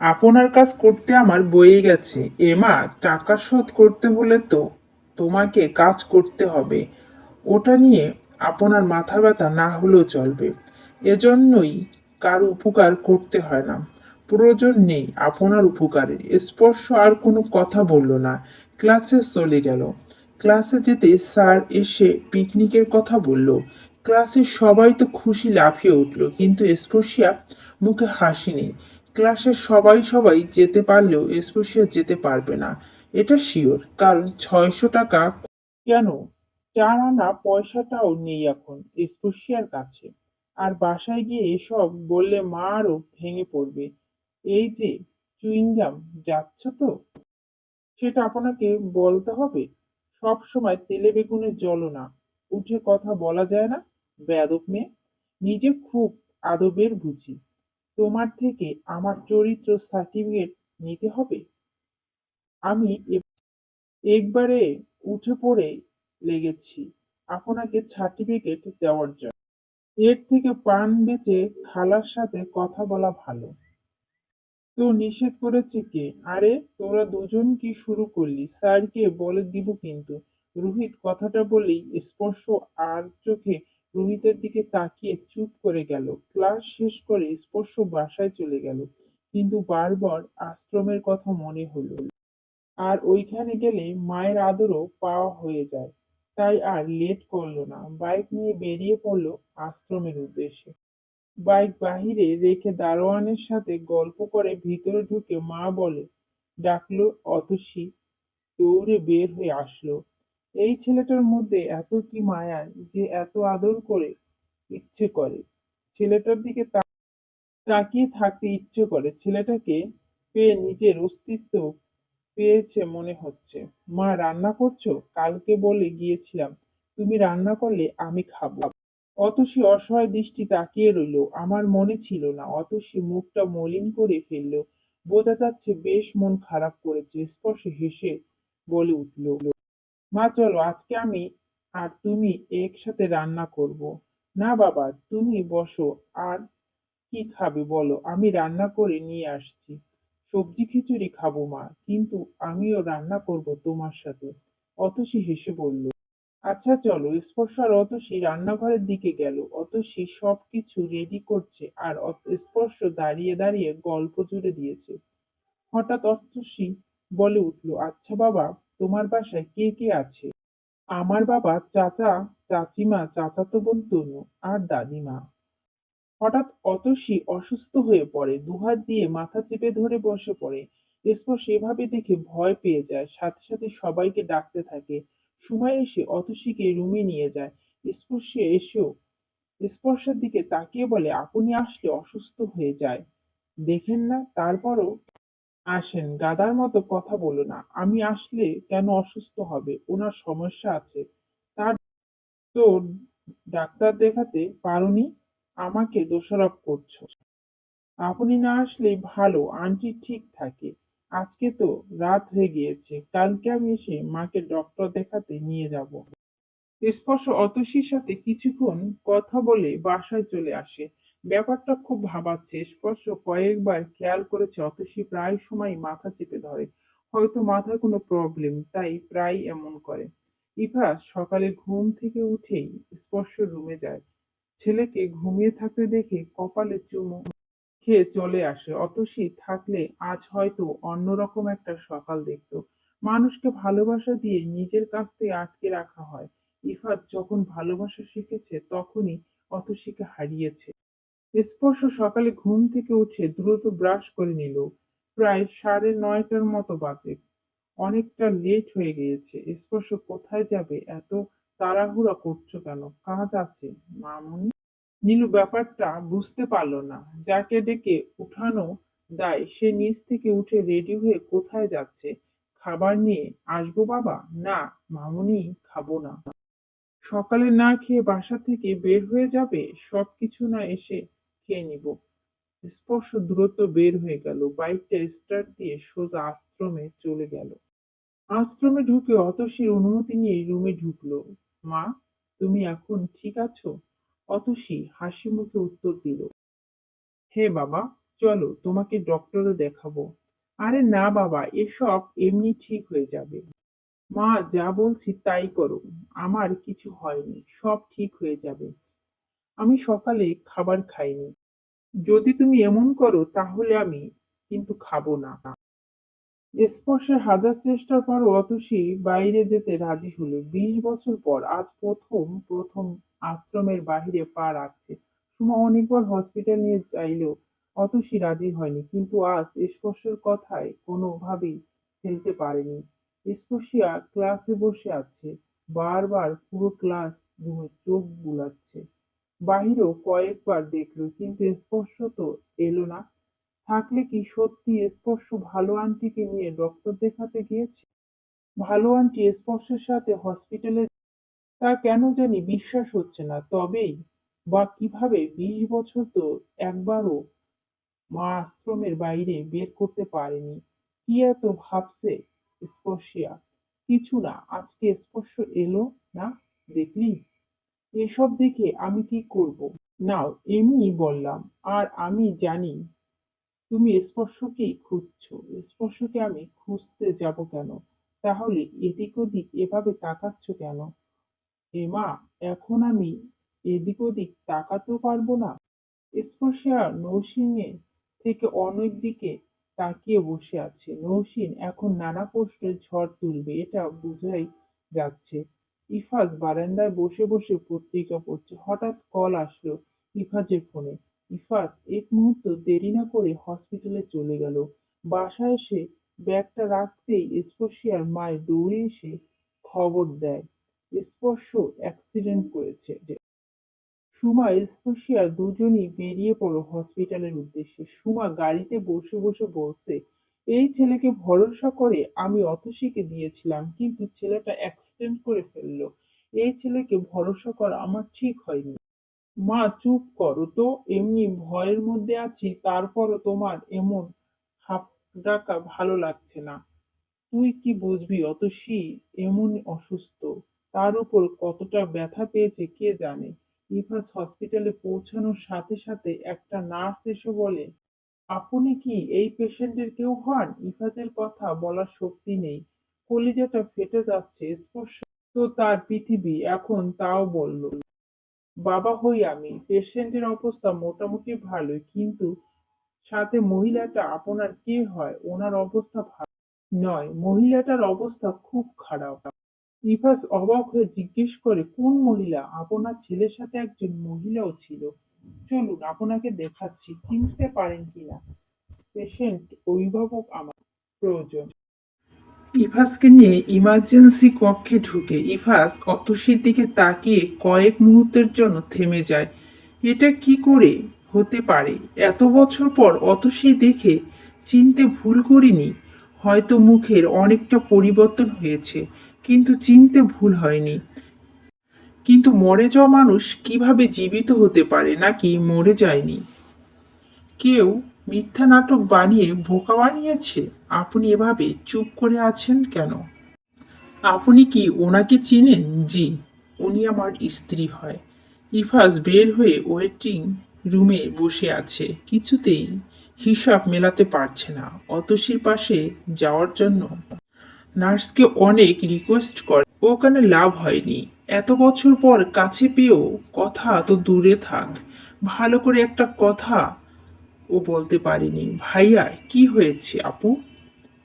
আপনার কাজ করতে আমার বয়ে গেছে। এমা, টাকা শোধ করতে হলে তো তোমাকে কাজ করতে হবে। ওটা নিয়ে আপনার মাথা ব্যথা না হলেও চলবে। এজন্যই কার উপকার করতে হয় না। প্রয়োজন নেই আপনার উপকারের। স্পর্শ আর কোনো কথা বলল না। ক্লাসে চলে গেল। ক্লাসে যেতে স্যার এসে পিকনিকের কথা বলল। ক্লাসে সবাই তো খুশি লাফিয়ে উঠল, কিন্তু স্পর্শিয়া মুখে হাসি নেই। ক্লাসের সবাই সবাই যেতে পারলেও স্পর্শিয়া যেতে পারবে না। এটা শিওর, কারণ ছয়শো টাকা কেন? চার আনা পয়সাটাও নেই এখন স্পর্শিয়ার কাছে। আর বাসায় গিয়ে এসব বললে মা আরও ভেঙে পড়বে। এই যে চুইংগাম, যাচ্ছ তো? সেটা আপনাকে বলতে হবে। সব সময় তেলে বেগুনে জ্বলো না। উঠে কথা বলা যায় না, বেয়াদব মেয়ে। নিজে খুব আদবের বুঝি। তোমার থেকে আমার চরিত্র সার্টিফিকেট নিতে হবে? আমি একবারে উঠে পড়ে লেগেছি আপনাকে সার্টিফিকেট দেওয়ার জন্য। এর থেকে পান বেঁচে খালার সাথে কথা বলা ভালো। তো নিষেধ করেছে কে? আরে, তোরা দুজন কি শুরু করলি? স্যারকে বলে দিব কিন্তু। রোহিত কথাটা বলেই স্পর্শ আর চোখে রোহিতের দিকে তাকিয়ে চুপ করে গেল। ক্লাস শেষ করে স্পর্শ বাসায় চলে গেল। কিন্তু বারবার আশ্রমের কথা মনে হলো। আর ওইখানে গেলে মায়ের আদরও পাওয়া হয়ে যায়। তাই আর লেট করল না। বাইক নিয়ে বেরিয়ে পড়ল আশ্রমের উদ্দেশ্যে। বাইক বাহিরে রেখে দারোয়ানের সাথে গল্প করে ভিতরে ঢুকে মা বলে, ডাকলো অতসী। দৌড়ে বের হয়ে আসলো। এই ছেলেটার মধ্যে এত কি মায়া যে এত আদর করে ইচ্ছে করে? ছেলেটার দিকে তাকিয়ে থাকতে ইচ্ছে করে। ছেলেটাকে পেয়ে নিজের অস্তিত্ব পেয়েছে মনে হচ্ছে। মা, রান্না করছ? কালকে বলে গিয়েছিলাম, তুমি রান্না করলে আমি খাব। অতসী অসহায় দৃষ্টি তাকিয়ে রইল। আমার মনে ছিল না। অতসী মুখটা মলিন করে ফেলল। বোঝা যাচ্ছে বেশ মন খারাপ করেছে। স্পর্শে হেসে বলে উঠল মা, চলো, আজকে আমি আর তুমি একসাথে রান্না করব। না বাবা, তুমি বসো, আর কি খাবে বলো? আমি রান্না করে নিয়ে আসছি। সবজি খিচুড়ি খাব মা, কিন্তু আমিও রান্না করব তোমার সাথে। অতসী হেসে বলল আচ্ছা চলো, স্পর্শ আর অতসী রান্নাঘরের দিকে গেল। অতসী সবকিছু রেডি করছে, আর স্পর্শ দাঁড়িয়ে দাঁড়িয়ে গল্প জুড়ে দিয়েছে। হঠাৎ অতসী বলে উঠল আচ্ছা বাবা তোমার বাসায় কে কে আছে? আমার বাবা, চাচা, চাচিমা, চাচাতো বোন তনু আর দাদিমা। হঠাৎ অতসী অসুস্থ হয়ে পড়ে, দুহাত দিয়ে মাথা চেপে ধরে বসে পড়ে। স্পর্শ এভাবে দেখে ভয় পেয়ে যায়, সাথে সাথে সবাইকে ডাকতে থাকে। সময় এসে অতসীকে রুমে নিয়ে যায়। স্পর্শে এসেও, স্পর্শের দিকে তাকিয়ে বলে, আপনি আসলে অসুস্থ হয়ে যায়। দেখেন না, তারপরও আসেন, গাদার মতো কথা বলো না। আমি আসলে কেন অসুস্থ হবে? ওনার সমস্যা আছে। তার তো ডাক্তার দেখাতে পারোনি? আমাকে দোষারোপ করছ। আপনি না আসলেই ভালো, আন্টি ঠিক থাকে। আজকে তো রাত হয়ে গিয়েছে, কালকে আমি এসে মাকে ডক্টর দেখাতে নিয়ে যাব। স্পর্শ অতসীর সাথে কিছুক্ষণ কথা বলে বাসায় চলে আসে। ব্যাপারটা খুব ভাবাচ্ছে। স্পর্শ কয়েকবার খেয়াল করেছে অতসী প্রায় সময় মাথা চেপে ধরে। হয়তো মাথার কোনো প্রবলেম তাই প্রায় এমন করে। ইফাস সকালে ঘুম থেকে উঠেই স্পর্শ রুমে যায়। ছেলেকে ঘুমিয়ে থাকতে দেখে কপালে চুমু খেয়ে চলে আসে অতসী থাকলে আজ হয়তো অন্যরকম একটা সকাল দেখতো। মানুষকে ভালোবাসা দিয়ে নিজের কাছ থেকে আটকে রাখা হয়। ইফাত যখন ভালোবাসা শিখেছে, তখনই অতসীকে হারিয়েছে। স্পর্শ সকালে ঘুম থেকে উঠে দ্রুত ব্রাশ করে নিল। প্রায় সাড়ে নয়টার মতো বাজে। অনেকটা লেট হয়ে গিয়েছে। স্পর্শ কোথায় যাবে? এত তাড়াহুড়া করছ কেন? কাজ আছে। মামুনি? নীলু ব্যাপারটা বুঝতে পারল না। যাকে ডেকে উঠানো দায়, সে নিচ থেকে উঠে রেডি হয়ে কোথায় যাচ্ছে? খাবার নিয়ে আসব বাবা? না, মামুনি, খাব না। সকালে না খেয়ে বাসা থেকে বের হয়ে যাবে? সবকিছু না এসে খেয়ে নিব। স্পর্শ দ্রুত বের হয়ে গেল। বাইকটা স্টার্ট দিয়ে সোজা আশ্রমে চলে গেল। আশ্রমে ঢুকে অতসীর অনুমতি নিয়ে রুমে ঢুকলো। মা, তুমি এখন ঠিক আছো? অতসী হাসি মুখে উত্তর দিল। হে বাবা, চলো তোমাকে ডক্টরে দেখাবো। আরে না বাবা, এসব এমনি ঠিক হয়ে যাবে। মা, যা বলছি তাই করো। আমার কিছু হয়নি, সব ঠিক হয়ে যাবে। আমি সকালে খাবার খাইনি। যদি তুমি এমন করো, তাহলে আমি কিন্তু খাব না। স্পর্শের হাজার চেষ্টার পর অতসী বাইরে যেতে রাজি হলো। বিশ বছর পর আজ প্রথম প্রথম আশ্রমের বাহিরে পা রাখছে। সুমা অনেকবার হসপিটাল নিয়ে চাইলেও অতসী রাজি হয়নি, কিন্তু আজ স্পর্শের কথায় কোনোভাবেই ফেলতে পারেনি। স্পর্শিয়া ক্লাসে বসে আছে। বারবার পুরো ক্লাস চোখ বুলাচ্ছে। বাহিরেও কয়েকবার দেখল, কিন্তু স্পর্শ তো এলো না। থাকলে কি সত্যি স্পর্শ ভালো আন্টিকে নিয়ে ডক্টর দেখাতে গিয়েছে? ভালো আন্টি স্পর্শের সাথে হসপিটালে তা কেন জানি বিশ্বাস হচ্ছে না, তবেই বা কীভাবে বিশ বছর তো একবারও মা আশ্রমের বাইরে বের করতে পারেনি। কি এত ভাবছে স্পর্শিয়া? কিছু না, আজকে স্পর্শ এলো না, দেখলি? এসব দেখে আমি কি করব? নাও, এমনি বললাম, আর আমি জানি তুমি স্পর্শকেই খুঁজছো। স্পর্শকে আমি খুঁজতে যাব কেন? তাহলে এদিক ওদিক এভাবে তাকাচ্ছ কেন? এমা এখন আমি এদিক ওদিক তাকাতেও পারব না। স্পর্শা নৌসিংহে থেকে অনেক দিকে তাকিয়ে বসে আছে। নৌসিন এখন নানা প্রশ্নের ঝড় তুলবে, এটা বোঝাই যাচ্ছে। ইফাজ বারান্দায় বসে বসে পত্রিকা পড়ছে। হঠাৎ কল আসলো ইফাজের ফোনে। ইফাজ, এক মুহূর্ত দেরি না করে হসপিটালে চলে গেল। বাসায় এসে ব্যাগটা রাখতেই স্পর্শিয়ার মায়ের দৌড়ে এসে খবর দেয়। স্পর্শ অ্যাক্সিডেন্ট করেছে। সুমা স্পর্শিয়া দুজনই বেরিয়ে পড়ো হসপিটালের উদ্দেশ্যে। সুমা গাড়িতে বসে বসে বলছে এই ছেলেকে ভরসা করে আমি অতসীকে দিয়েছিলাম, কিন্তু ছেলেটা অ্যাক্সিডেন্ট করে ফেলল। এই ছেলেকে ভরসা করা আমার ঠিক হয়নি। মা, চুপ করো তো, এমনি ভয়ের মধ্যে আছি, তারপরও তোমার এমন হাফ ডাকা ভালো লাগছে না। তুই কি বুঝবি অতসী এমন অসুস্থ। তার উপর কতটা ব্যথা পেয়েছে কে জানে। ইফাজ হসপিটালে পৌঁছানোর সাথে সাথে একটা নার্স এসে বলে আপনি কি এই পেশেন্টের কেউ হন? ইফাজের কথা বলার শক্তি নেই। কলিজাটা ফেটে যাচ্ছে, স্পর্শ তো তার পৃথিবী, এখন তাও বলল, বাবা হই আমি। পেশেন্টের অবস্থা মোটামুটি ভালোই, কিন্তু সাথে মহিলাটা আপনার কে হয়? ওনার অবস্থা ভালো নয়। মহিলাটার অবস্থা খুব খারাপ। ইফাস অবাক হয়ে জিজ্ঞেস করে, কোন মহিলা? আপনার ছেলের সাথে একজন মহিলাও ছিল। চলুন, আপনাকে দেখাচ্ছি, চিনতে পারেন কিনা? পেশেন্ট অভিভাবক আমার, প্রয়োজন। ইফাসকে নিয়ে ইমার্জেন্সি কক্ষে ঢুকে ইফাস অতসীর দিকে তাকিয়ে কয়েক মুহূর্তের জন্য থেমে যায়। এটা কি করে হতে পারে? এত বছর পর অতসী দেখে চিনতে ভুল করিনি। হয়তো মুখের অনেকটা পরিবর্তন হয়েছে, কিন্তু চিনতে ভুল হয়নি। কিন্তু মরে যাওয়া মানুষ কীভাবে জীবিত হতে পারে নাকি মরে যায়নি? কেউ মিথ্যা নাটক বানিয়ে বোকা বানিয়েছে? আপনি এভাবে চুপ করে আছেন কেন? আপনি কি ওনাকে চিনেন? জি, উনি আমার স্ত্রী হয়। ইফাজ বের হয়ে ওয়েটিং রুমে বসে আছে। কিছুতেই হিসাব মেলাতে পারছে না। অতসীর পাশে যাওয়ার জন্য নার্সকে অনেক রিকোয়েস্ট করে। ওখানে লাভ হয়নি। এত বছর পর কাছে পেয়েও কথা তো দূরে থাক। ভালো করে একটা কথা ও বলতে পারিনি। ভাইয়া, কি হয়েছে আপু?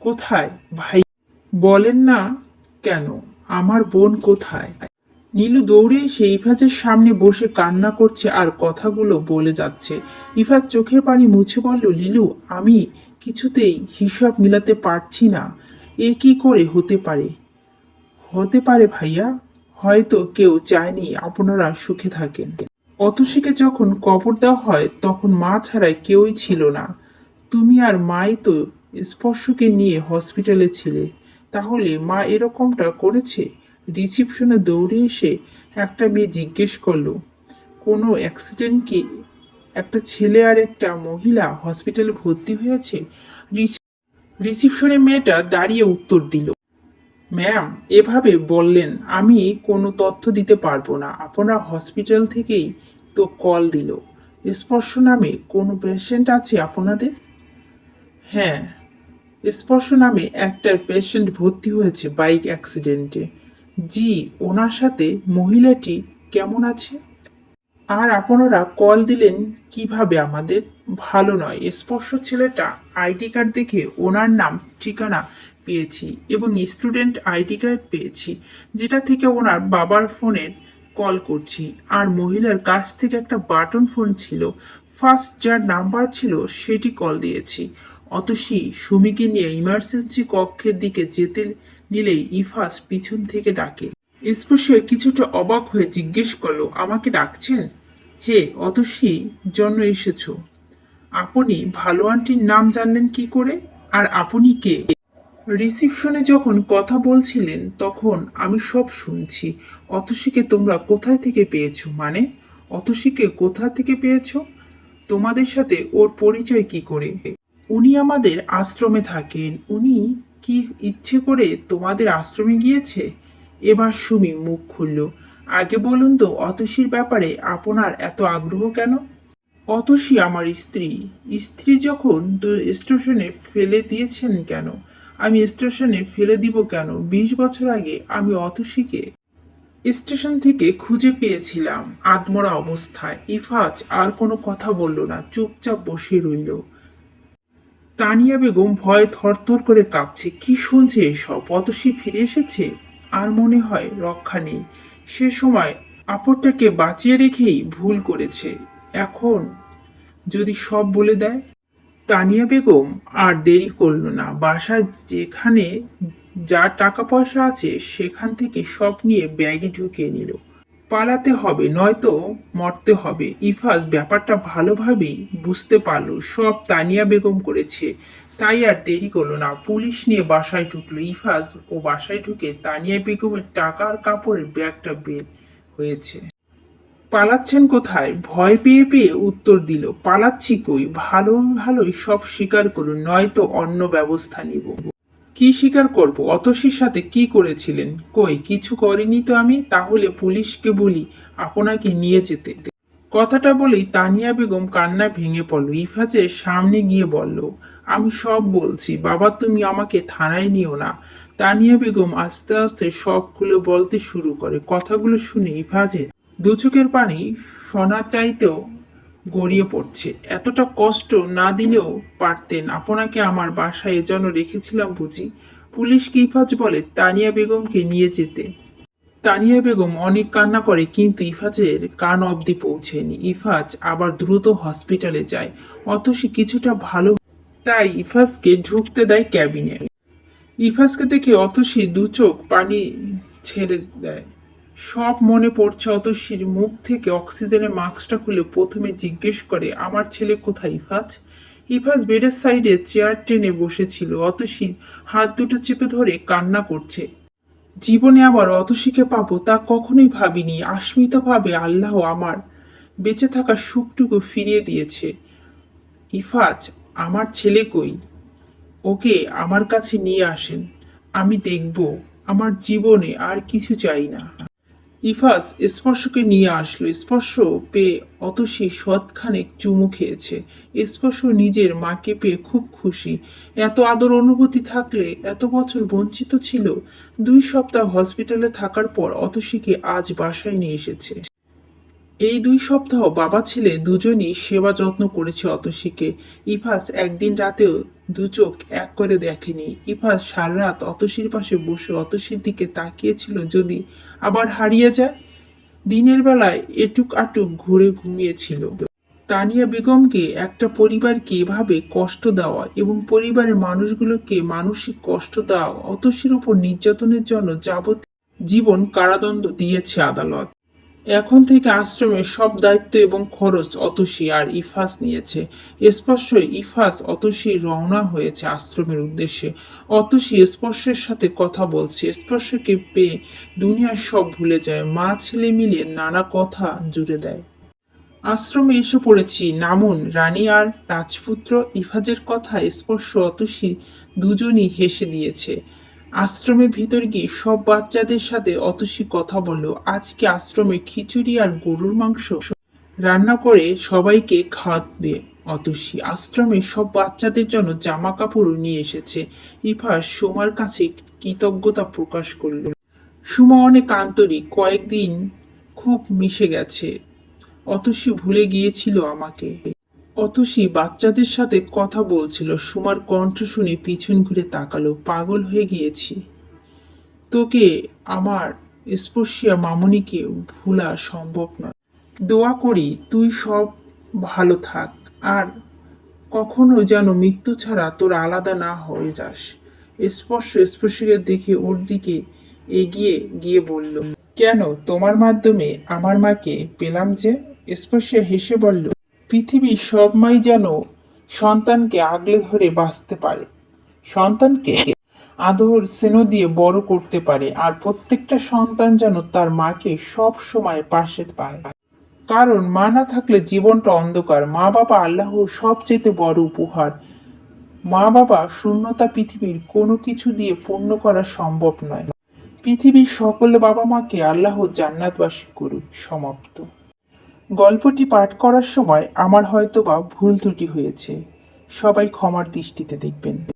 কোথায়, ভাই বলেন না কেন, আমার বোন কোথায়? নীলু দৌড়ে এসে ইফাজের সামনে বসে কান্না করছে আর কথাগুলো বলে যাচ্ছে। ইফাজ চোখের পানি মুছে বলল, নীলু, আমি কিছুতেই হিসাব মিলাতে পারছি না। এ কি করে হতে পারে? হতে পারে ভাইয়া হয়তো কেউ চায়নি আপনারা সুখে থাকেন। অতসীকে যখন কবর দেওয়া হয়, তখন মা ছাড়াই কেউই ছিল না। তুমি আর মাই তো স্পর্শকে নিয়ে হসপিটালে ছিলে। তাহলে মা এরকমটা করেছে? রিসিপশনে দৌড়ে এসে একটা মেয়ে জিজ্ঞেস করল, কোনো অ্যাক্সিডেন্ট কি একটা ছেলে আর একটা মহিলা হসপিটালে ভর্তি হয়েছে? রিসিপশনে মেয়েটা দাঁড়িয়ে উত্তর দিল ম্যাম, এভাবে বললেন, আমি কোনো তথ্য দিতে পারব না। আপনার হসপিটাল থেকেই তো কল দিল। স্পর্শ নামে কোনো পেশেন্ট আছে আপনাদের? হ্যাঁ স্পর্শ নামে একটা পেশেন্ট ভর্তি হয়েছে বাইক অ্যাক্সিডেন্টে জি, ওনার সাথে মহিলাটি কেমন আছে? আর আপনারা কল দিলেন কীভাবে আমাদের? ভালো নয়। স্পর্শ ছেলেটা আইডি কার্ড দেখে ওনার নাম, ঠিকানা পেয়েছি এবং স্টুডেন্ট আইডি কার্ড পেয়েছি, যেটা থেকে ওনার বাবার ফোনের কল করছি। আর মহিলার কাছ থেকে একটা বাটন ফোন ছিল ফার্স্ট যার নাম্বার ছিল সেটি কল দিয়েছি। অতসী, সুমিকে নিয়ে ইমার্জেন্সি কক্ষের দিকে যেতে নিলেই ইফাস পিছন থেকে ডাকে স্পর্শে কিছুটা অবাক হয়ে জিজ্ঞেস করল, আমাকে ডাকছেন? হে, অতসী, জন্য এসেছ। আপনি ভালো আন্টির নাম জানলেন কি করে? আর আপনি কে? রিসিপশনে যখন কথা বলছিলেন, তখন আমি সব শুনছি। অতসীকে তোমরা কোথায় থেকে পেয়েছ মানে? অতসীকে কোথা থেকে পেয়েছ? তোমাদের সাথে ওর পরিচয় কি করে? উনি আমাদের আশ্রমে থাকেন। উনি কি ইচ্ছে করে তোমাদের আশ্রমে গিয়েছে? এবার সুমি মুখ খুলল। আগে বলুন তো, অতসীর ব্যাপারে আপনার এত আগ্রহ কেন? অতসী আমার স্ত্রী। স্ত্রী যখন দু- স্টেশনে ফেলে দিয়েছেন কেন? আমি স্টেশনে ফেলে দিব কেন? বিশ বছর আগে আমি অতসীকে স্টেশন থেকে খুঁজে পেয়েছিলাম, আদমরা অবস্থায়। ইফাজ আর কোনো কথা বলল না, চুপচাপ বসে রইল। তানিয়া বেগম ভয়ে থরথর করে কাঁপছে। কি শুনছে এসব? অতসী ফিরে এসেছে? আর মনে হয় রক্ষা নেই। সে সময় আপরটাকে বাঁচিয়ে রেখেই ভুল করেছে। এখন যদি সব বলে দেয়? তানিয়া বেগম আর দেরি করল না। বাসায় যেখানে যা টাকা পয়সা আছে, সেখান থেকে সব নিয়ে ব্যাগে ঢুকিয়ে নিল। পালাতে হবে, নয়তো মরতে হবে। ইফাজ ব্যাপারটা ভালোভাবেই বুঝতে পারল। সব তানিয়া বেগম করেছে। তাই আর দেরি করল না। পুলিশ নিয়ে বাসায় ঢুকলো। ইফাজ ও বাসায় ঢুকে তানিয়া বেগমের টাকার কাপড়ের ব্যাগটা বের হয়েছে। পালাচ্ছেন কোথায়? ভয় পেয়ে পেয়ে উত্তর দিল, পালাচ্ছি কই? ভালো ভালোই সব স্বীকার করুন, নয়তো অন্য ব্যবস্থা নিব। কি স্বীকার করব? অতসীর সাথে কি করেছিলেন? কই, কিছু করিনি তো আমি, তাহলে পুলিশকে বলি, আপনাকে নিয়ে যেতে। কথাটা বলেই তানিয়া বেগম কান্না ভেঙে পড়ল। ইফাজের সামনে গিয়ে বলল আমি সব বলছি। বাবা, তুমি আমাকে থানায় নিও না। তানিয়া বেগম আস্তে আস্তে সবগুলো বলতে শুরু করে। কথাগুলো শুনে ইফাজের দু চোখের পানি সোনা চাইতেও গড়িয়ে পড়ছে। এতটা কষ্ট না দিলেও পারতেন। আপনাকে আমার বাসায় এজন্য রেখেছিলাম বুঝি। পুলিশকে ইফাজ বলে? তানিয়া বেগমকে নিয়ে যেতে। তানিয়া বেগম অনেক কান্না করে, কিন্তু ইফাজের কান অবধি পৌঁছেনি। ইফাজ আবার দ্রুত হসপিটালে যায়। অতসী কিছুটা ভালো তাই ইফাজকে ঢুকতে দেয় ক্যাবিনে। ইফাজকে দেখে অতসী দু চোখ পানি ছেড়ে দেয়। সব মনে পড়ছে অতসীর মুখ থেকে অক্সিজেনের মাস্কটা খুলে প্রথমে জিজ্ঞেস করে, আমার ছেলে কোথায় ইফাজ ইফাজ বেডের সাইডে চেয়ার টেনে বসেছিল। অতসীর হাত দুটো চেপে ধরে কান্না করছে। জীবনে আবার অতসীকে পাবো তা কখনোই ভাবিনি। আস্মিতভাবে আল্লাহ আমার বেঁচে থাকার সুখটুকু ফিরিয়ে দিয়েছে। ইফাজ আমার ছেলে কই? ওকে আমার কাছে নিয়ে আসেন, আমি দেখব, আমার জীবনে আর কিছু চাই না। ইফাস স্পর্শকে নিয়ে আসলো, স্পর্শ পেয়ে অতসী সৎখানেক চুমু খেয়েছে। স্পর্শ নিজের মাকে পেয়ে খুব খুশি। এত আদর অনুভূতি থাকলে এত বছর বঞ্চিত ছিল। দুই সপ্তাহ হসপিটালে থাকার পর অতসীকে আজ বাসায় নিয়ে এসেছে। এই দুই সপ্তাহ বাবা ছেলে দুজনই সেবা যত্ন করেছে অতসীকে। ইফাস একদিন রাতেও দু চোখ এক করে দেখেনি। ইফাস সারা রাত অতসীর পাশে বসে অতসীর দিকে তাকিয়েছিল যদি আবার হারিয়ে যায়। দিনের বেলায় এটুক আটুক ঘুরে ঘুমিয়েছিল। তানিয়া বেগমকে একটা পরিবারকে এভাবে কষ্ট দেওয়া এবং পরিবারের মানুষগুলোকে মানসিক কষ্ট দেওয়া অতসীর উপর নির্যাতনের জন্য যাবতীয় জীবন কারাদণ্ড দিয়েছে আদালত। এখন থেকে আশ্রমের সব দায়িত্ব এবং খরচ অতসী আর ইফাস নিয়েছে। স্পর্শ ইফাস অতসী রওনা হয়েছে আশ্রমের উদ্দেশ্যে। অতসী স্পর্শের সাথে কথা বলছে। স্পর্শকে পেয়ে দুনিয়ার সব ভুলে যায়। মা ছেলে মিলে নানা কথা জুড়ে দেয়। আশ্রমে এসে পড়েছি। নামুন, রানী আর রাজপুত্র ইফাজের কথা স্পর্শ অতসী দুজনই হেসে দিয়েছে। আশ্রমের ভিতর গিয়ে সব বাচ্চাদের সাথে অতসী কথা বলল। আজকে আশ্রমে খিচুড়ি আর গরুর মাংস। রান্না করে সবাইকে খাওয়াবে অতসী আশ্রমে সব বাচ্চাদের জন্য জামা কাপড় নিয়ে এসেছে। ইফা সোমার কাছে কৃতজ্ঞতা প্রকাশ করল। সুমা অনেক আন্তরিক, কয়েকদিন খুব মিশে গেছে। অতসী ভুলে গিয়েছিল আমাকে। অতসী বাচ্চাদের সাথে কথা বলছিল। সুমার কণ্ঠ শুনে পিছন ঘুরে তাকালো। পাগল হয়ে গিয়েছি। তোকে, আমার, স্পর্শিয়া মামনিকে ভোলা সম্ভব নয় দোয়া করি, তুই সব ভালো থাক। আর কখনো যেন মৃত্যু ছাড়া তোর আলাদা না হয়ে যাস। স্পর্শ স্পর্শীকে দেখে ওর দিকে এগিয়ে গিয়ে বলল, কেন? তোমার মাধ্যমে আমার মাকে পেলাম যে? স্পর্শিয়া হেসে বলল পৃথিবীর সব মাই যেন সন্তানকে আগলে ধরে বাঁচতে পারে। সন্তানকে আদর, স্নেহ দিয়ে বড় করতে পারে আর প্রত্যেকটা সন্তান যেন তার মাকে সব সময় পাশে পায়। কারণ মা না থাকলে জীবনটা অন্ধকার। মা বাবা আল্লাহর সবচেয়ে বড় উপহার। মা বাবা শূন্যতা পৃথিবীর কোনো কিছু দিয়ে পূর্ণ করা সম্ভব নয়। পৃথিবীর সকল বাবা মাকে আল্লাহ জান্নাতবাসী করুক। সমাপ্ত। গল্পটি পাঠ করার সময় আমার হয়তো বা ভুল ত্রুটি হয়েছে। সবাই ক্ষমার দৃষ্টিতে দেখবেন।